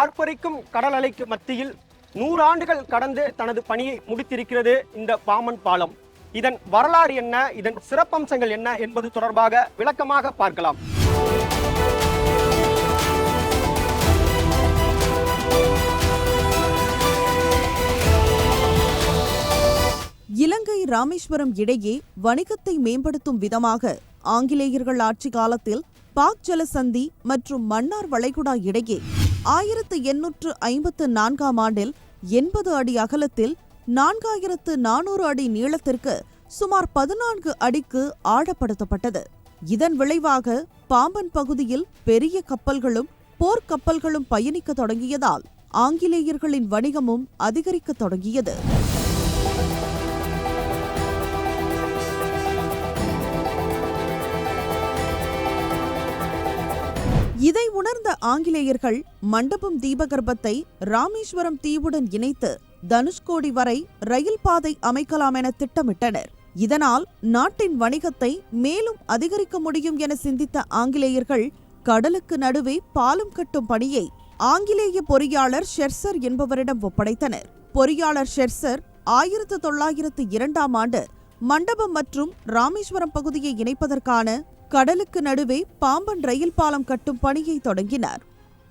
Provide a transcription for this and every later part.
ஆர்ப்பரிக்கும் கடல் அலைக்கு மத்தியில் நூறாண்டுகள் கடந்து தனது பணியை முடித்திருக்கிறது இந்த பாமன் பாலம். இதன் வரலாறு என்ன? இதன் சிறப்பம்சங்கள் என்ன? என்பது தொடர்பாக விளக்கமாக பார்க்கலாம். இலங்கை ராமேஸ்வரம் இடையே வணிகத்தை மேம்படுத்தும் விதமாக ஆங்கிலேயர்கள் ஆட்சி காலத்தில் பாக் ஜலசந்தி மற்றும் மன்னார் வளைகுடா இடையே ஆயிரத்து எண்ணூற்று ஐம்பத்து நான்காம் ஆண்டில் எண்பது அடி அகலத்தில் நான்காயிரத்து நானூறு அடி நீளத்திற்கு சுமார் பதினான்கு அடிக்கு ஆழப்படுத்தப்பட்டது. இதன் விளைவாக பாம்பன் பகுதியில் பெரிய கப்பல்களும் போர்க்கப்பல்களும் பயணிக்க தொடங்கியதால் ஆங்கிலேயர்களின் வணிகமும் அதிகரிக்கத் தொடங்கியது. இதை உணர்ந்த ஆங்கிலேயர்கள் மண்டபம் தீபகற்பத்தை ராமேஸ்வரம் தீவுடன் இணைத்து தனுஷ்கோடி வரை ரயில் பாதை அமைக்கலாம் என திட்டமிட்டனர். இதனால் நாட்டின் வணிகத்தை மேலும் அதிகரிக்க முடியும் என சிந்தித்த ஆங்கிலேயர்கள் கடலுக்கு நடுவே பாலம் கட்டும் பணியை ஆங்கிலேய பொறியாளர் ஷெர்சர் என்பவரிடம் ஒப்படைத்தனர். பொறியாளர் ஷெர்சர் ஆயிரத்து தொள்ளாயிரத்து இரண்டாம் ஆண்டு மண்டபம் மற்றும் ராமேஸ்வரம் பகுதியை இணைப்பதற்கான கடலுக்கு நடுவே பாம்பன் ரயில் பாலம் கட்டும் பணியை தொடங்கினார்.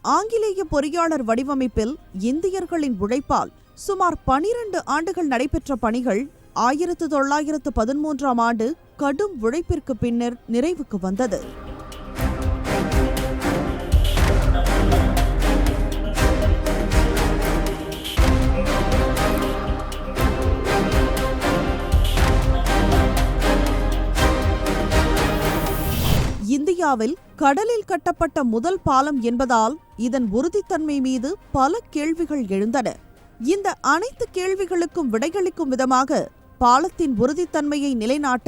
ஆங்கிலேய பொறியாளர் வடிவமைப்பில் இந்தியர்களின் உழைப்பால் சுமார் பனிரண்டு ஆண்டுகள் நடைபெற்ற பணிகள் ஆயிரத்து தொள்ளாயிரத்து பதிமூன்றாம் ஆண்டு கடும் உழைப்பிற்கு பின்னர் நிறைவுக்கு வந்தது. இந்தியாவில் கடலில் கட்டப்பட்ட முதல் பாலம் என்பதால் இதன் உறுதித்தன்மை மீது பல கேள்விகள் எழுந்தன. இந்த அனைத்து கேள்விகளுக்கும் விடையளிக்கும் விதமாக பாலத்தின் உறுதித்தன்மையை நிலைநாட்ட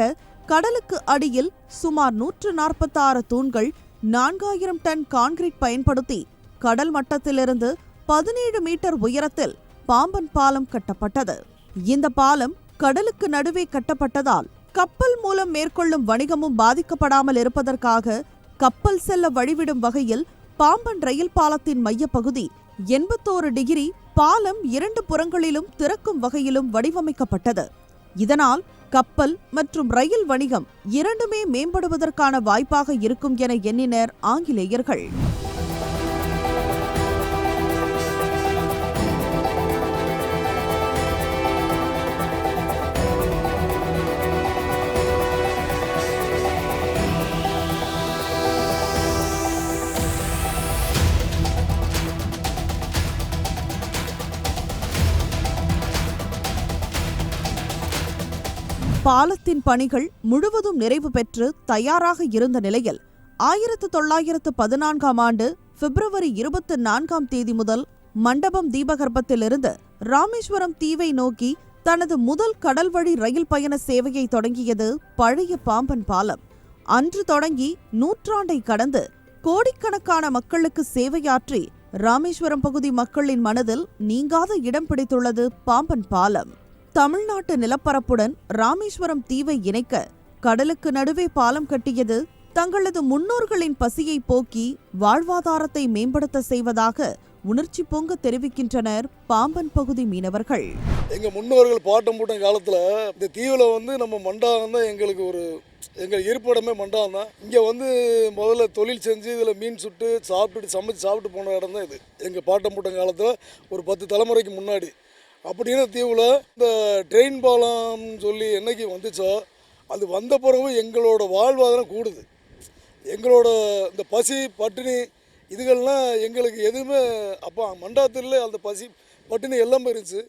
கடலுக்கு அடியில் சுமார் நூற்று நாற்பத்தாறு தூண்கள் நான்காயிரம் டன் கான்கிரீட் பயன்படுத்தி கடல் மட்டத்திலிருந்து பதினேழு மீட்டர் உயரத்தில் பாம்பன் பாலம் கட்டப்பட்டது. இந்த பாலம் கடலுக்கு நடுவே கட்டப்பட்டதால் கப்பல் மூலம் மேற்கொள்ளும் வணிகமும் பாதிக்கப்படாமல் இருப்பதற்காக கப்பல் செல்ல வழிவிடும் வகையில் பாம்பன் ரயில் பாலத்தின் மையப்பகுதி எண்பத்தோரு டிகிரி பாலம் இரண்டு புறங்களிலும் திறக்கும் வகையிலும் வடிவமைக்கப்பட்டது. இதனால் கப்பல் மற்றும் ரயில் வணிகம் இரண்டுமே மேம்படுவதற்கான வாய்ப்பாக இருக்கும் என எண்ணினர் ஆங்கிலேயர்கள். பாலத்தின் பணிகள் முழுவதும் நிறைவு பெற்று தயாராக இருந்த நிலையில் ஆயிரத்து தொள்ளாயிரத்து பதினான்காம் ஆண்டு பிப்ரவரி இருபத்தி நான்காம் தேதி முதல் மண்டபம் தீபகற்பத்திலிருந்து ராமேஸ்வரம் தீவை நோக்கி தனது முதல் கடல்வழி ரயில் பயண சேவையை தொடங்கியது பழைய பாம்பன் பாலம். அன்று தொடங்கி நூற்றாண்டை கடந்து கோடிக்கணக்கான மக்களுக்கு சேவையாற்றி ராமேஸ்வரம் பகுதி மக்களின் மனதில் நீங்காத இடம் பிடித்துள்ளது பாம்பன் பாலம். தமிழ்நாட்டு நிலப்பரப்புடன் ராமேஸ்வரம் தீவை இணைக்க கடலுக்கு நடுவே பாலம் கட்டியது தங்களது முன்னோர்களின் பசியை போக்கி வாழ்வாதாரத்தை மேம்படுத்த செய்வதாக உணர்ச்சி பொங்க தெரிவிக்கின்றனர் பாம்பன் பகுதி மீனவர்கள். எங்கள் முன்னோர்கள் பாட்டம் போட்ட காலத்தில் இந்த தீவில் வந்து நம்ம மண்டாகம் தான் எங்களுக்கு ஒரு எங்கள் இருப்பிடமே மண்டாகம் தான். இங்கே வந்து முதல்ல தொழில் செஞ்சு இதில் மீன் சுட்டு சாப்பிட்டுட்டு சமைச்சு சாப்பிட்டு போன இடம் தான் இது. எங்கள் பாட்டம் போட்ட காலத்தில் ஒரு பத்து தலைமுறைக்கு முன்னாடி அப்படின்னு தீவில் இந்த ட்ரெயின் பாலம்னு சொல்லி என்னைக்கு வந்துச்சோ அது வந்த பிறகு எங்களோட வாழ்வாதாரம் கூடுது. எங்களோட இந்த பசி பட்டினி இதுகள்லாம் எங்களுக்கு எதுவுமே அப்போ மண்டாத்தில் அந்த பசி பட்டினி எல்லாமே இருந்துச்சு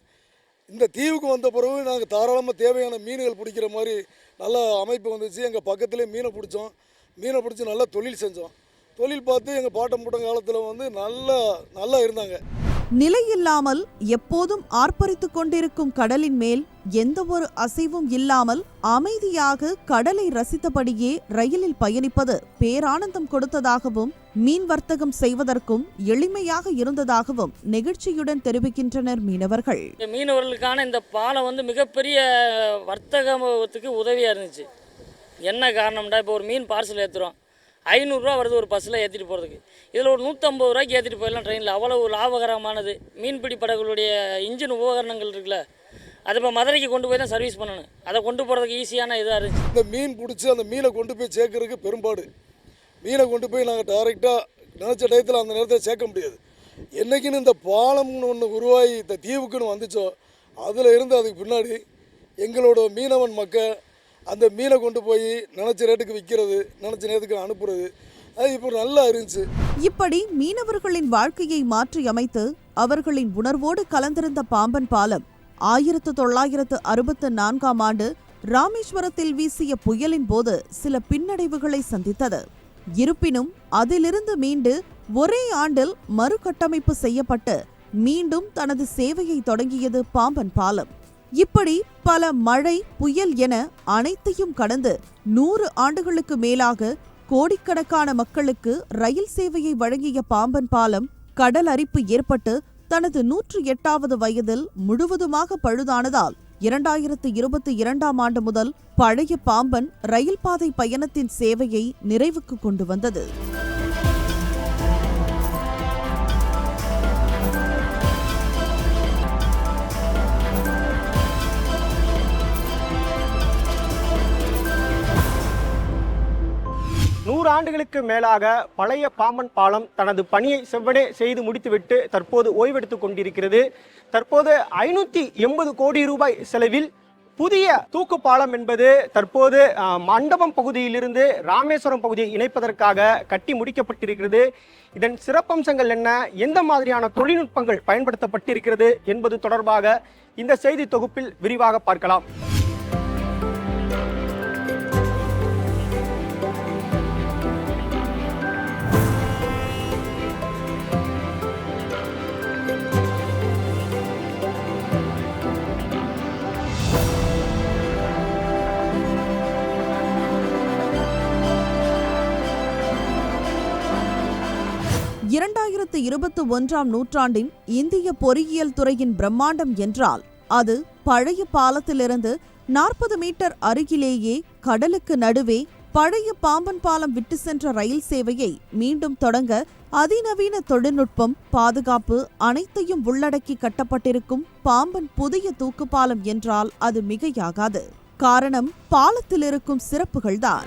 இந்த தீவுக்கு வந்த பிறகு நாங்கள் தாராளமாக தேவையான மீன்கள் பிடிக்கிற மாதிரி நல்ல அமைப்பு வந்துச்சு. எங்கள் பக்கத்துலேயே மீனை பிடிச்சோம். மீனை பிடிச்சி நல்லா தொழில் செஞ்சோம். தொழில் பார்த்து எங்கள் பாட்டம் போட்ட காலத்தில் வந்து நல்லா நல்லா இருந்தாங்க. நிலையில்லாமல் எப்போதும் ஆர்ப்பரித்து கொண்டிருக்கும் கடலின் மேல் எந்த ஒரு அசைவும் இல்லாமல் அமைதியாக கடலை ரசித்தபடியே ரயிலில் பயணிப்பது பேரானந்தம் கொடுத்ததாகவும் மீன் வர்த்தகம் செய்வதற்கும் எளிமையாக இருந்ததாகவும் நெகிழ்ச்சியுடன் தெரிவிக்கின்றனர் மீனவர்கள். இந்த மீனவர்களுக்கான இந்த பாலம் வந்து மிகப்பெரிய வர்த்தகத்துக்கு உதவியாக இருந்துச்சு. என்ன காரணம்டா இப்போ ஒரு மீன் பார்சல் ஏற்றுறோம் ஐநூறுரூவா வருது ஒரு பஸ்ஸில் ஏற்றிட்டு போகிறதுக்கு. இதில் ஒரு நூற்றம்பது ரூபாய்க்கு ஏற்றிட்டு போயிடலாம் ட்ரெயினில் அவ்வளோ லாபகரமானது. மீன்பிடி படகுகளுடைய இன்ஜின் உபகரணங்கள் இருக்குல்ல. அது இப்போ மதுரைக்கு கொண்டு போய் தான் சர்வீஸ் பண்ணணும். அதை கொண்டு போகிறதுக்கு ஈஸியான இதாக இருந்துச்சு இந்த மீன் பிடிச்சி அந்த மீனை கொண்டு போய் சேர்க்கறதுக்கு பெரும்பாடு. மீனை கொண்டு போய் நாங்கள் டைரெக்டாக நினச்ச டயத்தில் அந்த நேரத்தில் சேர்க்க முடியாது. என்னைக்குன்னு இந்த பாலம்னு ஒன்று உருவாகி இந்த தீவுக்குன்னு வந்துச்சோ அதில் இருந்து அதுக்கு பின்னாடி எங்களோட மீனவன் மக்கள் அந்த மீனை கொண்டு போய் நினச்ச ரேட்டுக்கு விற்கிறது நினச்ச நேரத்துக்கு அனுப்புறது. அது இப்போ நல்லா இருந்துச்சு. இப்படி மீனவர்களின் வாழ்க்கையை மாற்றி அமைத்து அவர்களின் உணர்வோடு கலந்திருந்த பாம்பன் பாலம் ஆயிரத்து தொள்ளாயிரத்து அறுபத்து நான்காம் ஆண்டு ராமேஸ்வரத்தில் வீசிய புயலின் போது சில பின்னடைவுகளை சந்தித்தது. இருப்பினும் அதிலிருந்து மீண்டு ஒரே ஆண்டில் மறுகட்டமைப்பு செய்யப்பட்டு மீண்டும் தனது சேவையை தொடங்கியது பாம்பன் பாலம். இப்படி பல மழை புயல் என அனைத்தையும் கடந்து நூறு ஆண்டுகளுக்கு மேலாக கோடிக்கணக்கான மக்களுக்கு ரயில் சேவையை வழங்கிய பாம்பன் பாலம் கடல் அரிப்பு ஏற்பட்டு தனது நூற்று எட்டாவது வயதில் முழுவதுமாக பழுதானதால் இரண்டாயிரத்து இருபத்தி இரண்டாம் ஆண்டு முதல் பழைய பாம்பன் ரயில் பாதை பயணத்தின் சேவையை நிறைவுக்கு கொண்டு வந்தது. நூறு ஆண்டுகளுக்கு மேலாக பழைய பாம்பன் பாலம் தனது பணியை செவ்வனே செய்து முடித்துவிட்டு தற்போது ஓய்வெடுத்துக் கொண்டிருக்கிறது. தற்போது ஐநூற்றி எண்பது கோடி ரூபாய் செலவில் புதிய தூக்கு பாலம் என்பது தற்போது மண்டபம் பகுதியிலிருந்து ராமேஸ்வரம் பகுதியை இணைப்பதற்காக கட்டி முடிக்கப்பட்டிருக்கிறது. இதன் சிறப்பம்சங்கள் என்ன? எந்த மாதிரியான தொழில்நுட்பங்கள் பயன்படுத்தப்பட்டிருக்கிறது என்பது தொடர்பாக இந்த செய்தி தொகுப்பில் விரிவாக பார்க்கலாம். இரண்டாயிரத்து இருபத்தி ஒன்றாம் நூற்றாண்டின் இந்திய பொறியியல் துறையின் பிரம்மாண்டம் என்றால் அது பழைய பாலத்திலிருந்து நாற்பது மீட்டர் அருகிலேயே கடலுக்கு நடுவே பழைய பாம்பன் பாலம் விட்டு சென்ற ரயில் சேவையை மீண்டும் தொடங்க அதிநவீன தொழில்நுட்பம் பாதுகாப்பு அனைத்தையும் உள்ளடக்கி கட்டப்பட்டிருக்கும் பாம்பன் புதிய தூக்கு பாலம் என்றால் அது மிகையாகாது. காரணம் பாலத்தில் இருக்கும் சிறப்புகள்தான்.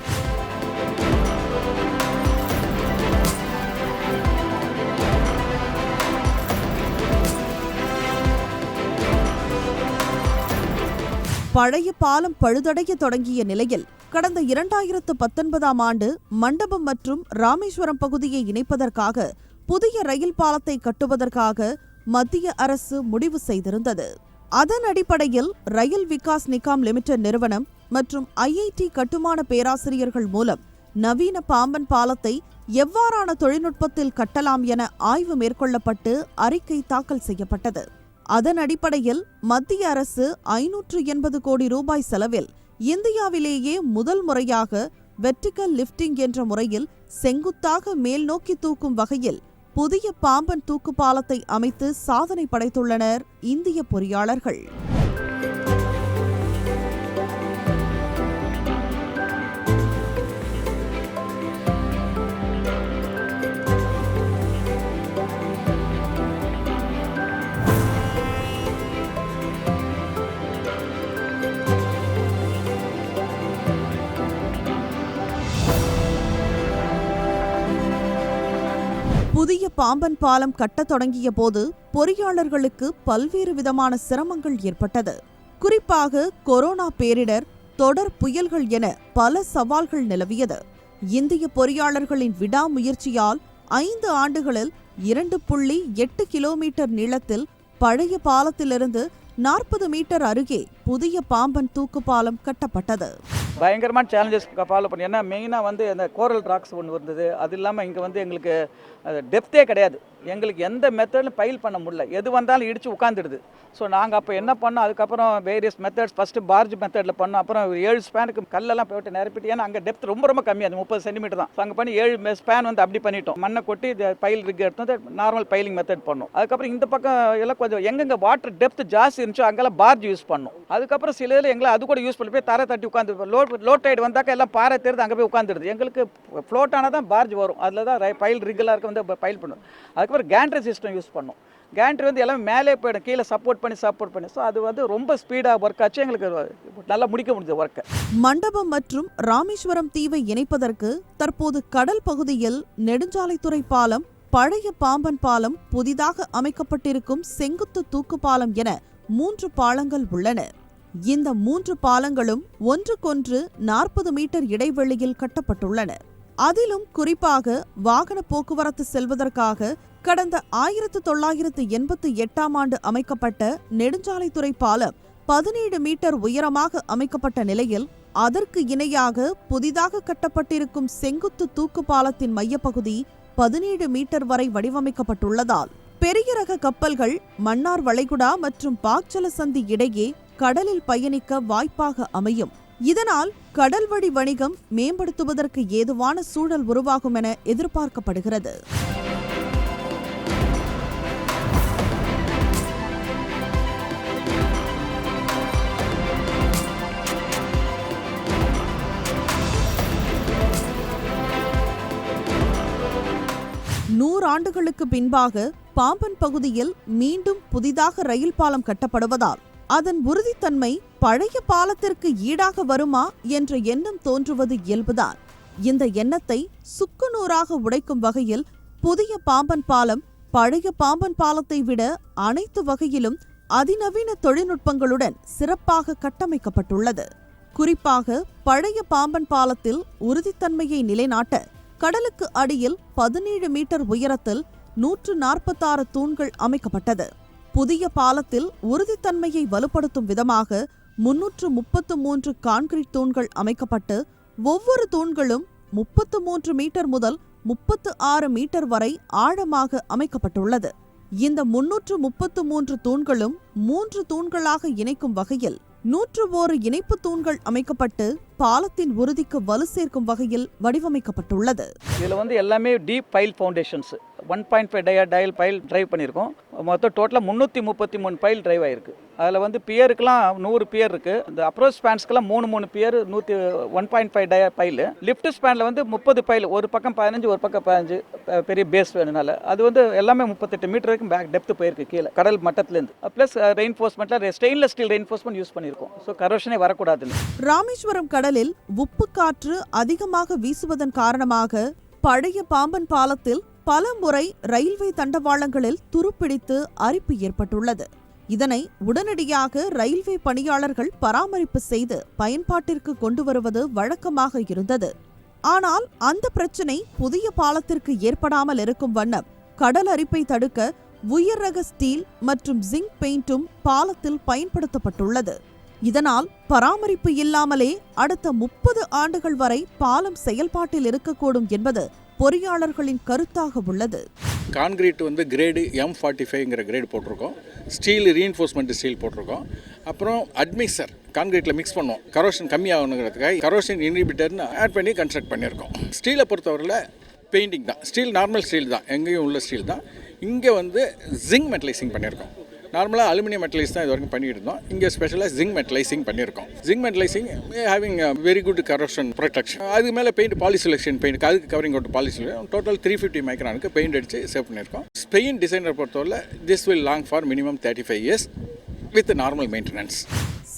பழைய பாலம் பழுதடைய தொடங்கிய நிலையில் கடந்த இரண்டாயிரத்து பத்தொன்பதாம் ஆண்டு மண்டபம் மற்றும் ராமேஸ்வரம் பகுதியை இணைப்பதற்காக புதிய ரயில் பாலத்தை கட்டுவதற்காக மத்திய அரசு முடிவு செய்திருந்தது. அதன் அடிப்படையில் ரயில் விகாஸ் நிகாம் லிமிடெட் நிறுவனம் மற்றும் ஐஐடி கட்டுமான பேராசிரியர்கள் மூலம் நவீன பாம்பன் பாலத்தை எவ்வாறான தொழில்நுட்பத்தில் கட்டலாம் என ஆய்வு மேற்கொள்ளப்பட்டு அறிக்கை தாக்கல் செய்யப்பட்டது. அதன் அடிப்படையில் மத்திய அரசு ஐநூற்று எண்பது கோடி ரூபாய் செலவில் இந்தியாவிலேயே முதல் முறையாக வெர்டிகல் லிஃப்டிங் என்ற முறையில் செங்குத்தாக மேல் நோக்கி தூக்கும் வகையில் புதிய பாம்பன் தூக்கு பாலத்தை அமைத்து சாதனை படைத்துள்ளனர் இந்திய பொறியாளர்கள். புதிய பாம்பன் பாலம் கட்டத் தொடங்கிய போது பொறியாளர்களுக்கு பல்வேறு விதமான சிரமங்கள் ஏற்பட்டது. குறிப்பாக கொரோனா பேரிடர் தொடர் புயல்கள் என பல சவால்கள் நிலவியது. இந்திய பொறியாளர்களின் விடாமுயற்சியால் ஐந்து ஆண்டுகளில் இரண்டு புள்ளி எட்டு கிலோமீட்டர் நீளத்தில் பழைய பாலத்திலிருந்து நாற்பது மீட்டர் அருகே புதிய பாம்பன் தூக்கு பாலம் கட்டப்பட்டது. பயங்கரமான சேலஞ்சஸ் ஃபாலோ பண்ணி ஏன்னா மெயினாக வந்து அந்த கோரல் ராக்ஸ் ஒன்று இருந்தது. அது இல்லாமல் இங்கே வந்து எங்களுக்கு டெப்த்தே கிடையாது. எங்களுக்கு எந்த மெத்தட்லையும் பைல் பண்ண முடியல. எது வந்தாலும் இடித்து உட்காந்துடுது ஸோ நாங்கள் அப்போ என்ன பண்ணோம்? அதுக்கப்புறம் வேரியஸ் மெத்தட்ஸ் ஃபஸ்ட்டு பார்ஜ் மெத்தடில் பண்ணோம். அப்புறம் ஏழு ஸ்பேனுக்கு கல்லெல்லாம் போயிட்டு நிரப்பிட்டு ஏன்னா அங்கே டெப்த் ரொம்ப ரொம்ப கம்மி அது முப்பது சென்டிமீட்டர் தான். ஸோ அங்கே பண்ணி ஏழு ஸ்பேன் வந்து அப்படி பண்ணிட்டோம். மண்ணை கொட்டி இது பைல் ரிக் எடுத்து வந்து நார்மல் பைலிங் மெத்தட் பண்ணோம். அதுக்கப்புறம் இந்த பக்கம் எல்லாம் கொஞ்சம் எங்கெங்கே வாட்டர் டெப்த் ஜாஸ்தி இருந்துச்சோ அங்கெல்லாம் பார்ஜ் யூஸ் பண்ணோம். அதுக்கப்புறம் சில இதில் எங்களை அது கூட யூஸ் பண்ணி போய் தரை தட்டி உட்காந்து லோ லோ டைடு வந்தாக்க எல்லாம் பாறை தெரிந்து அங்கே போய் உட்காந்துடுது எங்களுக்கு ஃப்ளோட் ஆனால் தான் பார்ஜ் வரும். அதில் தான் பைல் ரிக்கெல்லாம் இருக்க. வந்து பயில் பண்ணும். அதுக்கப்புறம் கேண்ட்ரி சிஸ்டம் யூஸ் பண்ணோம். கேண்ட்ரி வந்து எல்லாமே மேலே போயிடும். கீழே சப்போர்ட் பண்ணி சப்போர்ட் பண்ணி. ஸோ அது வந்து ரொம்ப ஸ்பீடாக ஒர்க் ஆச்சு. எங்களுக்கு நல்லா முடிக்க முடிஞ்சது ஒர்க்கை மண்டபம் மற்றும் ராமேஸ்வரம் தீவை இணைப்பதற்கு தற்போது கடல் பகுதியில் நெடுஞ்சாலைத்துறை பாலம் பழைய பாம்பன் பாலம் புதிதாக அமைக்கப்பட்டிருக்கும் செங்குத்து தூக்கு பாலம் என மூன்று பாலங்கள் உள்ளன. இந்த மூன்று பாலங்களும் ஒன்றுக்கொன்று நாற்பது மீட்டர் இடைவெளியில் கட்டப்பட்டுள்ளன. அதிலும் குறிப்பாக வாகன போக்குவரத்து செல்வதற்காக கடந்த ஆயிரத்து தொள்ளாயிரத்து எண்பத்தி எட்டாம் ஆண்டு அமைக்கப்பட்ட நெடுஞ்சாலைத்துறை பாலம் பதினேழு மீட்டர் உயரமாக அமைக்கப்பட்ட நிலையில் அதற்கு இணையாக புதிதாக கட்டப்பட்டிருக்கும் செங்குத்து தூக்கு பாலத்தின் மையப்பகுதி பதினேழு மீட்டர் வரை வடிவமைக்கப்பட்டுள்ளதால் பெரிய ரக கப்பல்கள் மன்னார் வளைகுடா மற்றும் பாக்சல சந்தி இடையே கடலில் பயணிக்க வாய்ப்பாக அமையும். இதனால் கடல்வழி வணிகம் மேம்படுத்துவதற்கு ஏதுவான சூழல் உருவாகும் என எதிர்பார்க்கப்படுகிறது. நூறாண்டுகளுக்கு பின்பாக பாம்பன் பகுதியில் மீண்டும் புதிதாக ரயில் பாலம் கட்டப்படுவதால் அதன் உறுதித்தன்மை பழைய பாலத்திற்கு ஈடாக வருமா என்ற எண்ணம் தோன்றுவது இயல்புதான். இந்த எண்ணத்தை சுக்குநூறாக உடைக்கும் வகையில் புதிய பாம்பன் பாலம் பழைய பாம்பன் பாலத்தை விட அனைத்து வகையிலும் அதிநவீன தொழில்நுட்பங்களுடன் சிறப்பாக கட்டமைக்கப்பட்டுள்ளது. குறிப்பாக பழைய பாம்பன் பாலத்தில் உறுதித்தன்மையை நிலைநாட்ட கடலுக்கு அடியில் பதினேழு மீட்டர் உயரத்தில் நூற்று நாற்பத்தாறு தூண்கள் அமைக்கப்பட்டது. புதிய பாலத்தில் உறுதித்தன்மையை வலுப்படுத்தும் விதமாக முன்னூற்று முப்பத்து மூன்று கான்கிரீட் தூண்கள் அமைக்கப்பட்டு ஒவ்வொரு தூண்களும் முப்பத்து மூன்று மீட்டர் முதல் முப்பத்து ஆறு மீட்டர் வரை ஆழமாக அமைக்கப்பட்டுள்ளது. இந்த முன்னூற்று முப்பத்து மூன்று தூண்களும் மூன்று தூண்களாக இணைக்கும் வகையில் நூற்று ஓரு இணைப்பு தூண்கள் அமைக்கப்பட்டு பாலத்தின் உறுதிக்கு வலு சேர்க்கும் வகையில் வடிவமைக்கப்பட்டுள்ளது. இதில் வந்து எல்லாமே deep pile foundations one point five dia dial pile drive பண்ணியிருக்கோம். மொத்தம் டோட்டலாக முந்நூற்றி முப்பத்தி மூணு பைல் டிரைவ் ஆயிருக்கு. அதில் வந்து பியருக்குலாம் நூறு பியர் இருக்குது இந்த அப்ரோச் ஸ்பேன்ஸ்க்கெல்லாம் மூணு மூணு பியர் நூற்றி one point five dia pile lift ஸ்பேனில் வந்து முப்பது பைல் ஒரு பக்கம் பதினஞ்சு ஒரு பக்கம் பதினஞ்சு பெரிய பேஸ் வேணுனால அது வந்து எல்லாமே முப்பத்தெட்டு மீட்டர் வரைக்கும் பேக் டெப்த் போயிருக்கு கீழே கடல் மட்டத்துலேருந்து. ப்ளஸ் ரெயின்ஃபோர்ஸ்மெண்ட்டில் ஸ்டெயின்லெஸ் ஸ்டீல் ரெயின்ஃபோர்ஸ்மெண்ட் யூஸ் பண்ணியிருக்கோம். ஸோ கரோஷனே வரக்கூடாதுன்னு. ராமேஸ்வரம் கடலில் உப்பு காற்று அதிகமாக வீசுவதன் காரணமாக பழைய பாம்பன் பாலத்தில் பல முறை ரயில்வே தண்டவாளங்களில் துருப்பிடித்து அரிப்பு ஏற்பட்டுள்ளது. இதனை உடனடியாக ரயில்வே பணியாளர்கள் பராமரிப்பு செய்து பயன்பாட்டிற்கு கொண்டு வருவது வழக்கமாக இருந்தது. ஆனால் அந்த பிரச்சினை புதிய பாலத்திற்கு ஏற்படாமல் இருக்கும் வண்ணம் கடல் அரிப்பை தடுக்க உயர் ரக ஸ்டீல் மற்றும் ஜிங்க் பெயிண்டும் பாலத்தில் பயன்படுத்தப்பட்டுள்ளது. இதனால் பராமரிப்பு இல்லாமலே அடுத்த முப்பது ஆண்டுகள் வரை பாலம் செயல்பாட்டில் இருக்கக்கூடும் என்பது பொறியாளர்களின் கருத்தாக உள்ளது. கான்கிரீட் வந்து கிரேடு எம் ஃபார்ட்டி ஃபைவ்ங்கிற கிரேடு போட்டிருக்கோம். ஸ்டீல் ரீஎன்ஃபோர்ஸ்மெண்ட் ஸ்டீல் போட்டிருக்கோம். அப்புறம் அட்மிக்சர் கான்கிரீட்டில் மிக்ஸ் பண்ணுவோம். கரோஷன் கம்மியாகணுங்கிறதுக்காக கரோஷன் இன்ஹிபிட்டர்னு ஆட் பண்ணி கன்ஸ்ட்ரக்ட் பண்ணியிருக்கோம். ஸ்டீலை பொறுத்தவரையில் பெயிண்டிங் தான். ஸ்டீல் நார்மல் ஸ்டீல் தான். எங்கேயும் உள்ள ஸ்டீல் தான். இங்கே வந்து ஜிங்க் மெட்டலைசிங் பண்ணியிருக்கோம். நார்மலாக அலுமினியம் மெட்டலைஸ் தான் இது வரைக்கும் பண்ணிட்டு இருந்தோம். இங்கே ஸ்பெஷலாக ஜிங்க் மெட்டலைசிங் பண்ணியிருக்கோம். Zinc metallising having very good corrosion protection அதுக்கு மேலே பெயிண்ட் பாலிசிலெக்ஷன் பெயிண்ட் அதுக்கு கவரிங் கொண்டு பாலிசெலெக்ஷன் டோட்டல் த்ரீ ஃபிஃப்டி மைக்ரானுக்கு பெயிண்ட் அடித்து சேவ் பண்ணியிருக்கோம். ஸ்பெயின் டிசைனர் பொறுத்தவரை this will long for minimum thirty five years with normal maintenance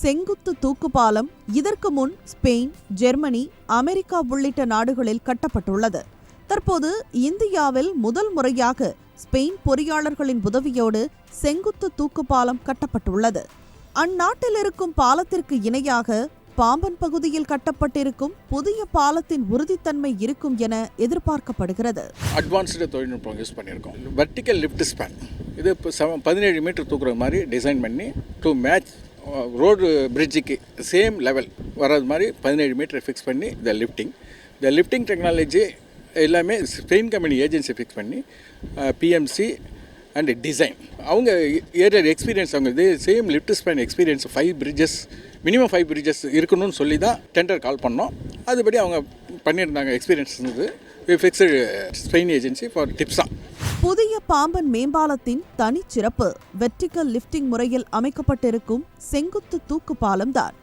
செங்குத்து தூக்கு பாலம் இதற்கு முன் ஸ்பெயின் ஜெர்மனி அமெரிக்கா உள்ளிட்ட நாடுகளில் கட்டப்பட்டுள்ளது. தற்போது இந்தியாவில் முதல் முறையாக ஸ்பெயின் பொறியாளர்களின் உதவியோடு செங்குத்து தூக்கு பாலம் கட்டப்பட்டுள்ளது. அந்நாட்டில் இருக்கும் பாலத்திற்கு இணையாக பாம்பன் பகுதியில் கட்டப்பட்டிருக்கும் புதிய பாலத்தின் உறுதித்தன்மை இருக்கும் என எதிர்பார்க்கப்படுகிறது. அட்வான்ஸ்டு தொழில்நுட்பம் யூஸ் பண்ணியிருக்கோம். வெர்டிக்கல் லிஃப்ட் ஸ்பேன் இது இப்போ செவன் பதினேழு மீட்டர் தூக்குற மாதிரி டிசைன் பண்ணி டு மேட்ச் ரோடு பிரிட்ஜுக்கு சேம் லெவல் வர்றது மாதிரி பதினேழு மீட்டர் ஃபிக்ஸ் பண்ணி the lifting the lifting technology எல்லாமே ஸ்பெயின் கம்பெனி ஏஜென்சி ஃபிக்ஸ் பண்ணி பிஎம்சி அண்ட் டிசைன் அவங்க ஏரியா எக்ஸ்பீரியன்ஸ் அவங்க same lift span experience five bridges minimum five bridges இருக்கணும்னு சொல்லி தான் டெண்டர் கால் பண்ணோம். அதுபடி அவங்க பண்ணியிருந்தாங்க எக்ஸ்பீரியன்ஸ் இருந்தது. Fixed Spain agency for TYPSA புதிய பாம்பன் மேம்பாலத்தின் தனிச்சிறப்பு வெர்டிகல் லிஃப்டிங் முறையில் அமைக்கப்பட்டிருக்கும் செங்குத்து தூக்கு பாலம் தான்.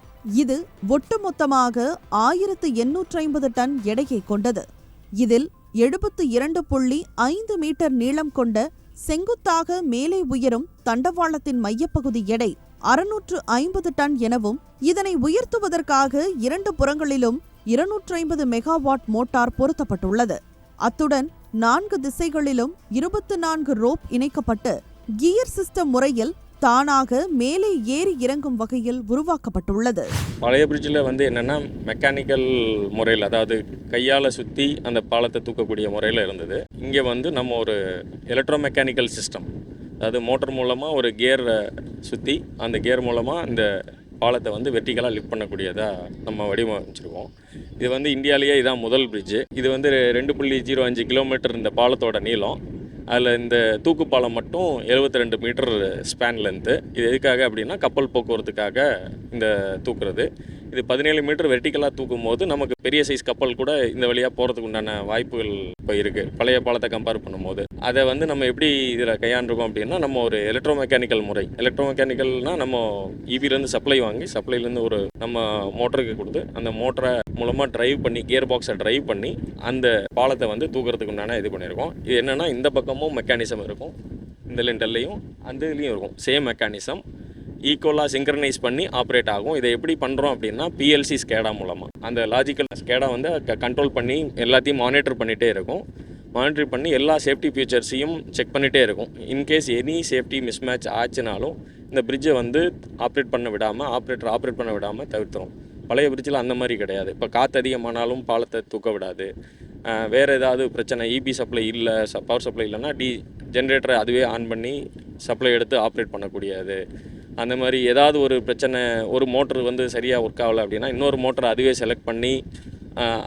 இது ஒட்டுமொத்தமாக ஆயிரத்து எண்ணூற்றி ஐம்பது டன் எடையை கொண்டது. இதில் எழுபத்து இரண்டு புள்ளி ஐந்து மீட்டர் நீளம் கொண்ட செங்குத்தாக மேலே உயரும் தண்டவாளத்தின் மையப்பகுதி எடை அறுநூற்று ஐம்பது டன் எனவும் இதனை உயர்த்துவதற்காக இரண்டு புறங்களிலும் இருநூற்று ஐம்பது மெகாவாட் மோட்டார் பொருத்தப்பட்டுள்ளது. அத்துடன் நான்கு திசைகளிலும் இருபத்து நான்கு ரோப் இணைக்கப்பட்டு கியர் சிஸ்டம் முறையில் தானாக மேலே ஏறி இறங்கும் வகையில் உருவாக்கப்பட்டுள்ளது. பழைய பிரிட்ஜில் வந்து என்னென்னா மெக்கானிக்கல் முறையில் அதாவது கையால் சுற்றி அந்த பாலத்தை தூக்கக்கூடிய முறையில் இருந்தது. இங்கே வந்து நம்ம ஒரு எலக்ட்ரோ மெக்கானிக்கல் சிஸ்டம் அதாவது மோட்டர் மூலமாக ஒரு கியரை சுற்றி அந்த கியர் மூலமாக இந்த பாலத்தை வந்து வெர்டிகலாக லிஃப்ட் பண்ணக்கூடியதாக நம்ம வடிவமைச்சிருக்கோம். இது வந்து இந்தியாவிலேயே இதான் முதல் பிரிட்ஜு இது வந்து ரெண்டு புள்ளி ஜீரோ அஞ்சு கிலோமீட்டர் இந்த பாலத்தோட நீளம். அதில் இந்த தூக்கு பாலம் மட்டும் 72 ரெண்டு மீட்டர் ஸ்பேன் லென்த்து இது எதுக்காக அப்படின்னா கப்பல் போக்குவரத்துக்காக இந்த தூக்குறது. இது பதினேழு மீட்டர் வெர்டிக்கலாக தூக்கும் போது நமக்கு பெரிய சைஸ் கப்பல் கூட இந்த வழியாக போகிறதுக்கு உண்டான வாய்ப்புகள் இப்போ இருக்குது பழைய பாலத்தை கம்பேர் பண்ணும்போது. அதை வந்து நம்ம எப்படி இதில் கையாண்டுருக்கோம் அப்படின்னா நம்ம ஒரு எலக்ட்ரோ மெக்கானிக்கல் முறை. எலக்ட்ரோ மெக்கானிக்கல்னால் நம்ம ஈவிலேருந்து சப்ளை வாங்கி சப்ளைலேருந்து ஒரு நம்ம மோட்டருக்கு கொடுத்து அந்த மோட்டரை மூலமாக டிரைவ் பண்ணி கியர் பாக்ஸை டிரைவ் பண்ணி அந்த பாலத்தை வந்து தூக்குறதுக்கு உண்டான இது பண்ணியிருக்கோம். இது என்னென்னா இந்த பக்கம் பக்கமும் மெக்கானிசம் இருக்கும். இந்த லெண்டல்லையும் அந்த இதுலேயும் இருக்கும். சேம் மெக்கானிசம் ஈக்குவலாக சிங்க்ரனைஸ் பண்ணி ஆப்ரேட் ஆகும். இதை எப்படி பண்ணுறோம் அப்படின்னா பிஎல்சி ஸ்கேடா மூலமாக அந்த லாஜிக்கல் ஸ்கேடா வந்து கண்ட்ரோல் பண்ணி எல்லாத்தையும் மானிட்டர் பண்ணிகிட்டே இருக்கும். மானிட்டர் பண்ணி எல்லா சேஃப்டி ஃபீச்சர்ஸையும் செக் பண்ணிகிட்டே இருக்கும். In case any safety mismatch ஆச்சுனாலும் இந்த பிரிட்ஜை வந்து ஆப்ரேட் பண்ண விடாமல் ஆப்ரேட்டர் ஆப்ரேட் பண்ண விடாமல் தவிர்த்துரும். பழைய பிரிட்ஜில் அந்த மாதிரி கிடையாது. இப்போ காற்று அதிகமானாலும் பாலத்தை தூக்க விடாது. வேறு ஏதாவது பிரச்சனை இபி சப்ளை இல்லை பவர் சப்ளை இல்லைன்னா டி ஜென்ரேட்டரை அதுவே ஆன் பண்ணி சப்ளை எடுத்து ஆப்ரேட் பண்ணக்கூடியது. அந்த மாதிரி ஏதாவது ஒரு பிரச்சனை ஒரு மோட்டர் வந்து சரியாக ஒர்க் ஆகலை அப்படின்னா இன்னொரு மோட்டரை அதுவே செலக்ட் பண்ணி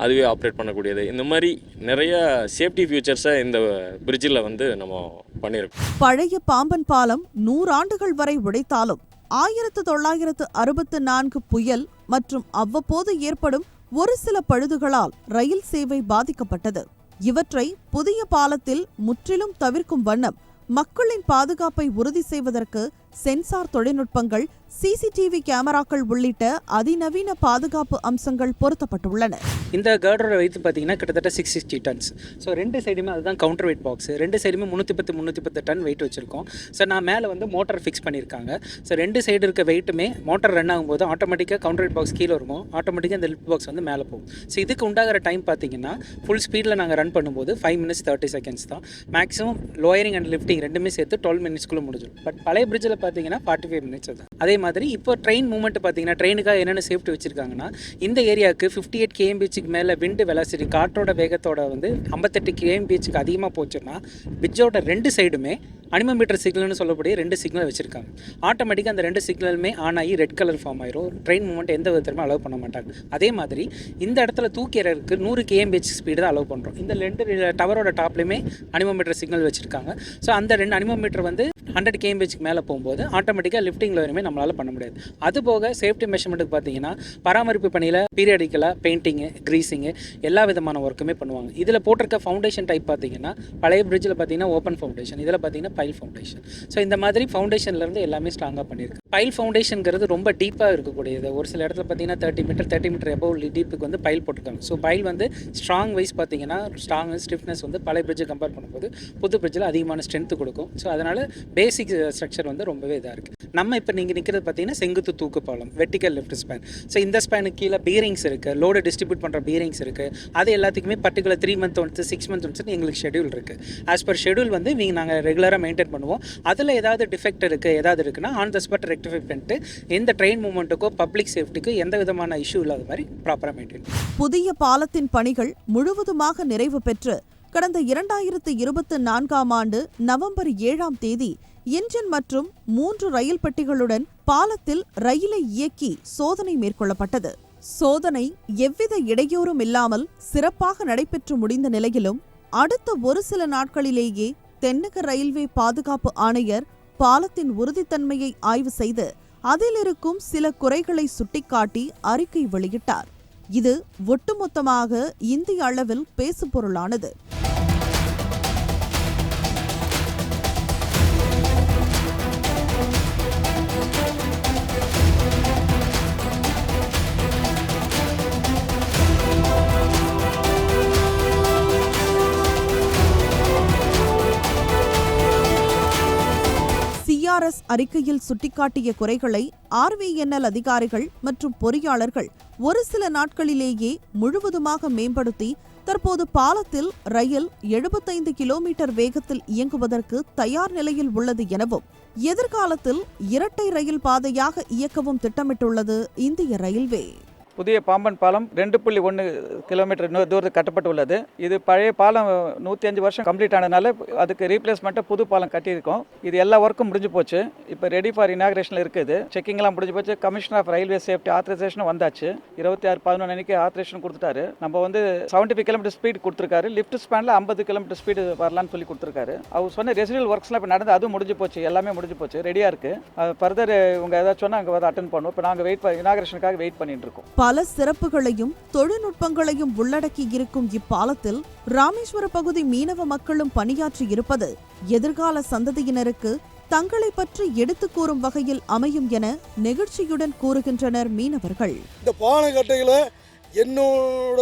அதுவே ஆப்ரேட் பண்ணக்கூடியது. இந்த மாதிரி நிறைய சேஃப்டி ஃபியூச்சர்ஸை இந்த பிரிட்ஜில் வந்து நம்ம பண்ணியிருக்கோம் பழைய பாம்பன் பாலம் நூறாண்டுகள் வரை உடைத்தாலும் ஆயிரத்து தொள்ளாயிரத்து அறுபத்து நான்கு புயல் மற்றும் அவ்வப்போது ஏற்படும் ஒரு சில பழுதுகளால் ரயில் சேவை பாதிக்கப்பட்டது. இவற்றை புதிய பாலத்தில் முற்றிலும் தவிர்க்கும் வண்ணம் மக்களின் பாதுகாப்பை உறுதி செய்வதற்கு சென்சார் தொழில்நுட்பங்கள் சிசிடிவி கேமராக்கள் உள்ளிட்ட அதிநவீன பாதுகாப்பு அம்சங்கள் பொருத்தப்பட்டுள்ளன. இந்த கேர்டரை வெயிட் பார்த்தீங்கன்னா கிட்டத்தட்ட சிக்ஸ் சிக்ஸ்டி டன்ஸ் ஸோ ரெண்டு சைடுமே அதுதான் கவுண்டர் வெயிட் பாக்ஸ் ரெண்டு சைடுமே முந்நூற்றி பத்து முந்நூற்றி பத்து டன் வெயிட் வச்சிருக்கோம். ஸோ நான் மேலே வந்து மோட்டார் ஃபிக்ஸ் பண்ணியிருக்காங்க. ஸோ ரெண்டு சைடு இருக்க வெயிட்டுமே மோட்டார் ரன் ஆகும்போது ஆட்டோமேட்டிக்காக கவுண்டர் வெயிட் பாக்ஸ் கீழே இருக்கும் ஆட்டோமேட்டிக்காக இந்த லிஃப்ட் பாக்ஸ் வந்து மேலே போகும். ஸோ இதுக்கு உண்டாகிற டைம் பார்த்தீங்கன்னா ஃபுல் ஸ்பீடில் நாங்கள் ரன் பண்ணும்போது ஃபைவ் மினிட்ஸ் தேர்ட்டி செகண்ட்ஸ் தான். மேக்ஸிமம் லோயரிங் அண்ட் லிஃப்டிங் ரெண்டுமே சேர்த்து டுவெல் மினிட்ஸ்க்குள்ளே முடிஞ்சிடும். பட் பழைய பிரிட்ஜில் பார்த்தீங்கன்னா ஃபார்ட்டி ஃபைவ் மினிட்ஸ் தான் அதே மாதிரி இப்போ ட்ரெயின் மூவ்மெண்ட் பார்த்தீங்கன்னா ட்ரெயினுக்காக என்னென்ன சேஃப்டி வச்சுருக்காங்கன்னா இந்த ஏரியாவுக்கு ஃபிஃப்டி எயிட் கேஎம்பிச்சுக்கு மேலே விண்டு வெலாசிட்டி காற்றோட வேகத்தோட வந்து ஐம்பத்தெட்டு கேஎம்பிச்சுக்கு அதிகமாக போச்சுன்னா பிரிட்ஜோட ரெண்டு சைடுமே அனிமோமீட்டர் சிக்னல்னு சொல்லக்கூடிய ரெண்டு சிக்னல் வச்சுருக்காங்க. ஆட்டோமேட்டிக்காக அந்த ரெண்டு சிக்னலுமே ஆன் ஆகி ரெட் கலர் ஃபார்ம் ஆயிரும். ட்ரெயின் மூவ்மெண்ட் எந்த விதத்திலுமே அலோவ் பண்ண மாட்டாங்க. அதே மாதிரி இந்த இடத்துல தூக்கிறதுக்கு நூறு கேஎம்பிஹெச் ஸ்பீடு தான் அலோவ் பண்ணுறோம் இந்த ரெண்டு டவரோட டாப்லேயுமே அனிமோமீட்டர் சிக்னல் வச்சுருக்காங்க. ஸோ அந்த ரெண்டு அனிமோமீட்டர் வந்து ஹண்ட்ரட் கேஎம்பிஹெச்க்கு மேலே போகும்போது ஆட்டோமேட்டிக்காக லிஃப்டிங்கில் வரையுமே நம்மளால் நம்மளால் பண்ண முடியாது. அது போக சேஃப்டி மெஷர்மெண்ட்டுக்கு பார்த்தீங்கன்னா பராமரிப்பு பணியில் பீரியடிக்கலாக பெயிண்டிங்கு க்ரீஸிங்கு எல்லா விதமான ஒர்க்குமே பண்ணுவாங்க. இதில் போட்டிருக்க ஃபவுண்டேஷன் டைப் பார்த்தீங்கன்னா பழைய பிரிட்ஜில் பார்த்தீங்கன்னா ஓப்பன் ஃபவுண்டேஷன் இதில் பார்த்தீங்கன்னா பைல் ஃபவுண்டேஷன் ஸோ இந்த மாதிரி ஃபவுண்டேஷன்லேருந்து எல்லாமே ஸ்ட்ராங்காக பண்ணியிருக்கு பைல் ஃபவுண்டேஷனுங்கிறது ரொம்ப டீப்பாக இருக்கக்கூடியது. ஒரு சில இடத்துல பார்த்தீங்கன்னா thirty metre thirty metre above டீப்புக்கு வந்து பைல் போட்டிருக்காங்க. ஸோ பைல் வந்து ஸ்ட்ராங் வைஸ் பார்த்தீங்கன்னா ஸ்ட்ராங் ஸ்டிஃப்னஸ் வந்து பழைய பிரிட்ஜை கம்பேர் பண்ணும்போது புது பிரிட்ஜில் அதிகமான ஸ்ட்ரென்த் கொடுக்கும். ஸோ அதனால் பேசிக் ஸ்ட்ரக்சர் வந்து ரொம்பவே இதாக இருக்குது நம்ம இப்போ நீங்கள் நிற்கிற அடுத்தது பார்த்தீங்கன்னா செங்குத்து தூக்கு பாலம் வெர்டிக்கல் லெஃப்ட் ஸ்பேன் ஸோ இந்த ஸ்பேனுக்கு கீழே பீரிங்ஸ் இருக்குது லோடு டிஸ்ட்ரிபியூட் பண்ணுற பீரிங்ஸ் இருக்குது அது எல்லாத்துக்குமே particular three month once six month once எங்களுக்கு ஷெடியூல் இருக்குது ஆஸ் பர் ஷெடியூல் வந்து இவங்க நாங்கள் ரெகுலராக மெயின்டைன் பண்ணுவோம். அதில் ஏதாவது டிஃபெக்ட் இருக்குது ஏதாவது இருக்குன்னா ஆன் த ஸ்பாட் ரெக்டிஃபை பண்ணிட்டு எந்த ட்ரெயின் மூவ்மெண்ட்டுக்கோ பப்ளிக் சேஃப்டிக்கோ எந்த விதமான இஷ்யூ இல்லாத மாதிரி ப்ராப்பராக மெயின்டைன் புதிய பாலத்தின் பணிகள் முழுவதுமாக நிறைவு பெற்று கடந்த இரண்டாயிரத்து இருபத்து நான்காம் ஆண்டு நவம்பர் ஏழாம் தேதி என்ஜின் மற்றும் மூன்று ரயில் பெட்டிகளுடன் பாலத்தில் ரயிலை இயக்கி சோதனை மேற்கொள்ளப்பட்டது. சோதனை எவ்வித இடையூறும் இல்லாமல் சிறப்பாக நடைபெற்று முடிந்த நிலையிலும் அடுத்த ஒரு சில நாட்களிலேயே தென்னக ரயில்வே பாதுகாப்பு ஆணையர் பாலத்தின் உறுதித்தன்மையை ஆய்வு செய்து அதில் இருக்கும் சில குறைகளை சுட்டிக்காட்டி அறிக்கை வெளியிட்டார். இது ஒட்டுமொத்தமாக இந்திய அளவில் பேசுபொருளானது. அறிக்கையில் சுட்டிக்காட்டிய குறைகளை ஆர்விஎன்எல் அதிகாரிகள் மற்றும் பொறியாளர்கள் ஒரு சில நாட்களிலேயே முழுவதுமாக மேம்படுத்தி தற்போது பாலத்தில் ரயில் எழுபத்தைந்து கிலோமீட்டர் வேகத்தில் இயங்குவதற்கு தயார் நிலையில் உள்ளது எனவும் எதிர்காலத்தில் இரட்டை ரயில் பாதையாக இயக்கவும் திட்டமிட்டுள்ளது இந்திய ரயில்வே. புதிய பாம்பன் பாலம் ரெண்டு புள்ளி ஒன்று கிலோமீட்டர் இன்னொரு தூரத்துக்கு கட்டப்பட்டு உள்ளது இது பழைய பாலம் நூற்றி அஞ்சு வருஷம் கம்ப்ளீட் ஆனதுனால அதுக்கு ரீப்ளேஸ்மெண்ட்டாக புது பாலம் கட்டியிருக்கோம். இது எல்லா ஒர்க்கும் முடிஞ்சு போச்சு. இப்போ ரெடி ஃபார் இனாகிரேஷனில் இருக்குது. செக்கிங்லாம் முடிஞ்சு போச்சு. கமிஷனர் ஆஃப் ரயில்வே சேஃப்டி ஆத்தரைசேஷனும் வந்தாச்சு. இருபத்தி ஆறு பதினொன்று அன்றைக்கி ஆத்தரேஷன் கொடுத்துட்டாரு. நம்ம வந்து செவன்ட்டி ஃபைவ் கிலோமீட்டர் ஸ்பீட் கொடுத்துருக்காரு. லிஃப்ட் ஸ்பேனில் ஐம்பது கிலோமீட்டர் ஸ்பீடு வரலான்னு சொல்லி கொடுத்துருக்காரு. அவர் சொன்ன ரெசிடல் ஒர்க்ஸ்லாம் இப்போ நடந்து அதுவும் முடிஞ்சு போச்சு. எல்லாமே முடிஞ்சு போச்சு. ரெடியாக இருக்குது ஃபர்தர் இவங்க ஏதாச்சும் சொன்னால் அங்கே வந்து அட்டன் பண்ணுவோம். இப்போ நாங்கள் வெயிட் இனாகிரேஷனுக்காக வெயிட் பண்ணிட்டு இருக்கோம். பல சிறப்புகளையும் தொழில்நுட்பங்களையும் உள்ளடக்கி இருக்கும் இப்பாலத்தில் ராமேஸ்வர பகுதி மீனவ மக்களும் பணியாற்றி இருப்பது எதிர்கால சந்ததியினருக்கு தங்களை பற்றி எடுத்து கூறும் வகையில் அமையும் என நெகிழ்ச்சியுடன் கூறுகின்றனர் மீனவர்கள். இந்த பானைக்கட்டைகளை என்னோட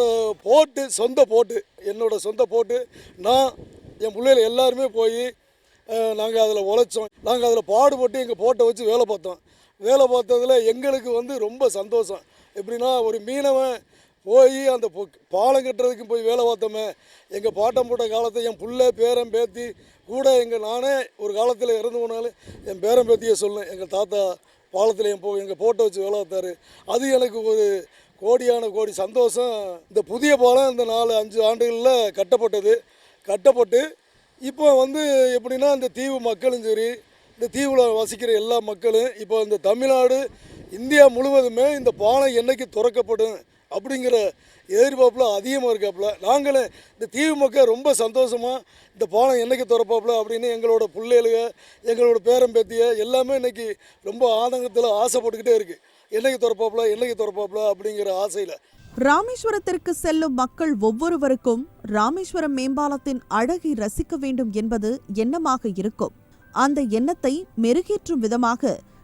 போட்டு சொந்த போட்டு என்னோட சொந்த போட்டு நான் என் பிள்ளைகள் எல்லாருமே போய் நாங்கள் அதில் உழைச்சோம். நாங்கள் அதில் பாடுபட்டு எங்கள் போட்டை வச்சு வேலை பார்த்தோம். வேலை பார்த்ததில் எங்களுக்கு வந்து ரொம்ப சந்தோஷம். எப்படின்னா ஒரு மீனவன் போய் அந்த பொ- பாலம் கட்டுறதுக்கு போய் வேலை பார்த்தோமே எங்கள் பாட்டம் போட்ட காலத்தை என் புள்ள பேரன் பேத்தி கூட எங்கள் நானே ஒரு காலத்தில் இறந்து போனாலும் என் பேரன் பேத்தியை சொல்லேன் எங்கள் தாத்தா பாலத்தில் என் போ எங்கள் போட்டோ வச்சு வேலை பார்த்தாரு. அது எனக்கு ஒரு கோடியான கோடி சந்தோஷம். இந்த புதிய பாலம் இந்த நாலு அஞ்சு ஆண்டுகளில் கட்டப்பட்டது. கட்டப்பட்டு இப்போ வந்து எப்படின்னா இந்த தீவு மக்களும் சரி இந்த தீவில் வசிக்கிற எல்லா மக்களும் இப்போ இந்த தமிழ்நாடு இந்தியா முழுவதுமே இந்த பாலம் என்றைக்கு திறக்கப்படும் அப்படிங்கிற எதிர்பார்ப்பில் அதிகமாக இருக்காப்புல. நாங்களும் இந்த தீவு மக்கள் ரொம்ப சந்தோஷமாக இந்த பாலம் என்றைக்கு திறப்பாப்புல அப்படின்னு எங்களோட பிள்ளைகளுக எங்களோட பேரம்பேத்திய எல்லாமே இன்னைக்கு ரொம்ப ஆதங்கத்தில் ஆசைப்பட்டுக்கிட்டே இருக்குது என்னைக்கு திறப்பாப்புல என்னைக்கு திறப்பாப்புல அப்படிங்கிற ஆசையில். ராமேஸ்வரத்திற்கு செல்லும் மக்கள் ஒவ்வொருவருக்கும் ராமேஸ்வரம் மேம்பாலத்தின் அழகை ரசிக்க வேண்டும் என்பது எண்ணமாக இருக்கும். அந்த எண்ணத்தை மெருகேற்றும் விதமாக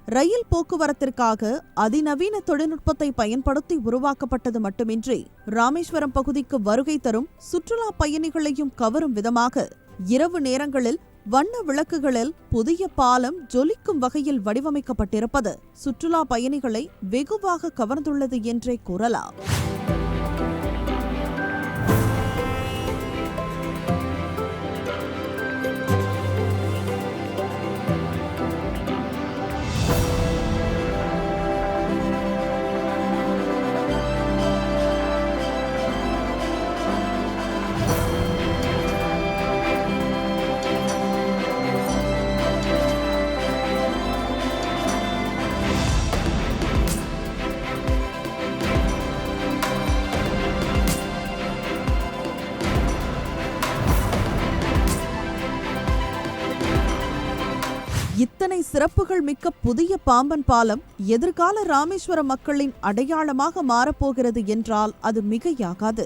ரயில் போக்குவரத்திற்காக அதிநவீன தொழில்நுட்பத்தை பயன்படுத்தி உருவாக்கப்பட்டது மட்டுமின்றி ராமேஸ்வரம் பகுதிக்கு வருகை தரும் சுற்றுலா பயணிகளையும் கவரும் விதமாக இரவு நேரங்களில் வண்ண விளக்குகளில் புதிய பாலம் ஜொலிக்கும் வகையில் வடிவமைக்கப்பட்டிருப்பது சுற்றுலா பயணிகளை வெகுவாக கவர்ந்துள்ளது என்றே கூறலாம். இத்தனை சிறப்புகள் மிக்க புதிய பாம்பன் பாலம் எதிர்கால ராமேஸ்வர மக்களின் அடையாளமாக மாறப்போகிறது என்றால் அது மிகையாகாது.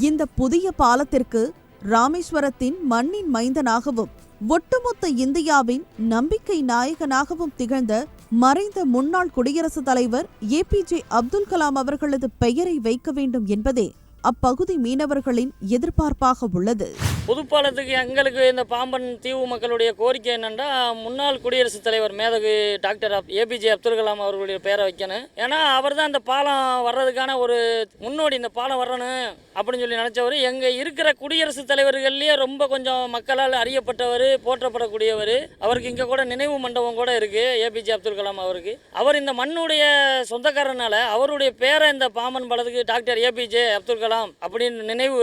இந்த புதிய பாலத்திற்கு ராமேஸ்வரத்தின் மண்ணின் மைந்தனாகவும் ஒட்டுமொத்த இந்தியாவின் நம்பிக்கை நாயகனாகவும் திகழ்ந்த மறைந்த முன்னாள் குடியரசுத் தலைவர் ஏபிஜே அப்துல் கலாம் அவர்களது பெயரை வைக்க வேண்டும் என்பதே அப்பகுதி மீனவர்களின் எதிர்பார்ப்பாக உள்ளது. புதுப்பாலத்துக்கு எங்களுக்கு இந்த பாம்பன் தீவு மக்களுடைய கோரிக்கை என்னென்னா முன்னாள் குடியரசுத் தலைவர் மேதகு டாக்டர் அப் ஏபிஜே அப்துல் கலாம் அவர்களுடைய பேரை வைக்கணும். ஏன்னா அவர் தான் இந்த பாலம் வர்றதுக்கான ஒரு முன்னோடி இந்த பாலம் வரணும் அப்படின்னு சொல்லி நினச்சவர். எங்கள் இருக்கிற குடியரசுத் தலைவர்கள்லேயே ரொம்ப கொஞ்சம் மக்களால் அறியப்பட்டவர் போற்றப்படக்கூடியவர். அவருக்கு இங்கே கூட நினைவு மண்டபம் கூட இருக்குது ஏபிஜே அப்துல் கலாம் அவருக்கு. அவர் இந்த மண்ணுடைய சொந்தக்காரனால அவருடைய பேரை இந்த பாம்பன் பாலத்துக்கு டாக்டர் ஏபிஜே அப்துல் கலாம் அப்படின்னு நினைவு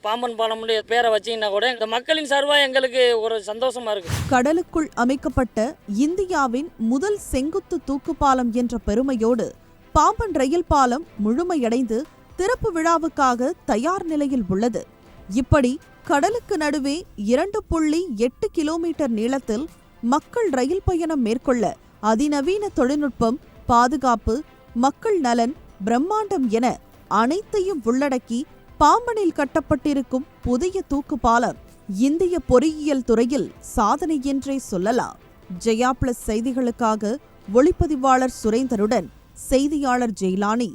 பாம்பன் பாலம் பேரை வச்சீங்கன்னா கூட இந்த மக்களின் சார்பாக எங்களுக்கு ஒரு சந்தோஷமா இருக்கு. கடலுக்குள் அமைக்கப்பட்ட இந்தியாவின் முதல் செங்குத்து தூக்கு பாலம் என்ற பெருமையோடு பாம்பன் ரயில் பாலம் முழுமையடைந்து திறப்பு விழாவுக்காக தயார் நிலையில் உள்ளது. இப்படி கடலுக்கு நடுவே இரண்டு புள்ளி எட்டு கிலோமீட்டர் நீளத்தில் மக்கள் ரயில் பயணம் மேற்கொள்ள அதிநவீன தொழில்நுட்பம் பாதுகாப்பு மக்கள் நலன் பிரம்மாண்டம் என அனைத்தையும் உள்ளடக்கி பாம்பனில் கட்டப்பட்டிருக்கும் புதிய தூக்கு பாலம் இந்திய பொறியியல் துறையில் சாதனை என்றே சொல்லலாம். ஜெயா பிளஸ் செய்திகளுக்காக ஒளிப்பதிவாளர் சுரேந்தருடன் செய்தியாளர் ஜெயிலானி.